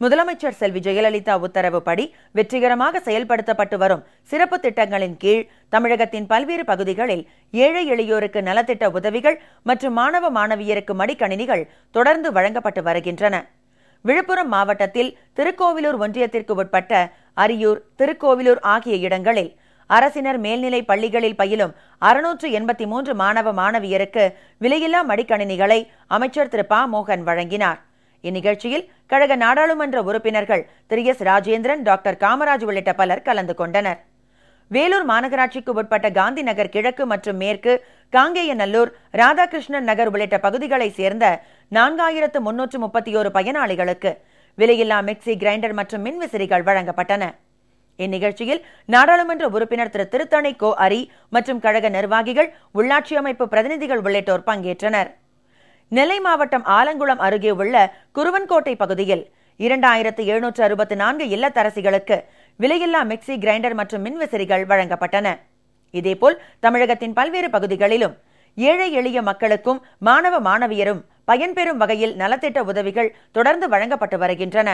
முதலமைச்சர் செல்வி ஜெயலலிதா உத்தரவுப்படி வெற்றிகரமாக செயல்படுத்தப்பட்டு வரும் சிறப்பு திட்டங்களின் கீழ் தமிழகத்தின் பல்வேறு பகுதிகளில் ஏழை எளியோருக்கு நலத்திட்ட உதவிகள் மற்றும் மாணவ மாணவியருக்கு மடிக்கணினிகள் தொடர்ந்து வழங்கப்பட்டு வருகின்றன. விழுப்புரம் மாவட்டத்தில் திருக்கோவிலூர் ஒன்றியத்திற்கு உட்பட்ட அரியூர் திருக்கோவிலூர் ஆகிய இடங்களில் அரசினர் மேல்நிலை பள்ளிகளில் பயிலும் அறுநூற்று எண்பத்தி மூன்று மாணவ மாணவியருக்கு விலையில்லா மடிக்கணினிகளை அமைச்சர் திரு. ப. மோகன் வழங்கினார். இந்நிகழ்ச்சியில் கழக நாடாளுமன்ற உறுப்பினர்கள் திரு எஸ் ராஜேந்திரன் டாக்டர் காமராஜ் உள்ளிட்ட பலர் கலந்து கொண்டனர். வேலூர் மாநகராட்சிக்கு உட்பட்ட காந்தி நகர் கிழக்கு மற்றும் மேற்கு காங்கேயநல்லூர் ராதாகிருஷ்ணன் நகர் உள்ளிட்ட பகுதிகளைச் சேர்ந்த நான்காயிரத்து முன்னூற்று முப்பத்தி ஒரு பயனாளிகளுக்கு விலையில்லா மிக்சி கிரைண்டர் மற்றும் மின்விசிறிகள் வழங்கப்பட்டன. இந்நிகழ்ச்சியில் நாடாளுமன்ற உறுப்பினர் திரு திருத்தணை கோ அரி மற்றும் கழக நிர்வாகிகள் உள்ளாட்சி அமைப்பு பிரதிநிதிகள் உள்ளிட்டோர் பங்கேற்றனர். நெல்லை மாவட்டம் ஆலங்குளம் அருகே உள்ள குருவன்கோட்டை பகுதியில் இரண்டாயிரத்து எழுநூற்று அறுபத்தி நான்கு இல்லத்தரசிகளுக்கு விலையில்லா மிக்சி கிரைண்டர் மற்றும் மின்விசிறிகள் வழங்கப்பட்டன. இதேபோல் தமிழகத்தின் பல்வேறு பகுதிகளிலும் ஏழை எளிய மக்களுக்கும் மாணவ மாணவியரும் பயன்பெறும் வகையில் நலத்திட்ட உதவிகள் தொடர்ந்து வழங்கப்பட்டு வருகின்றன.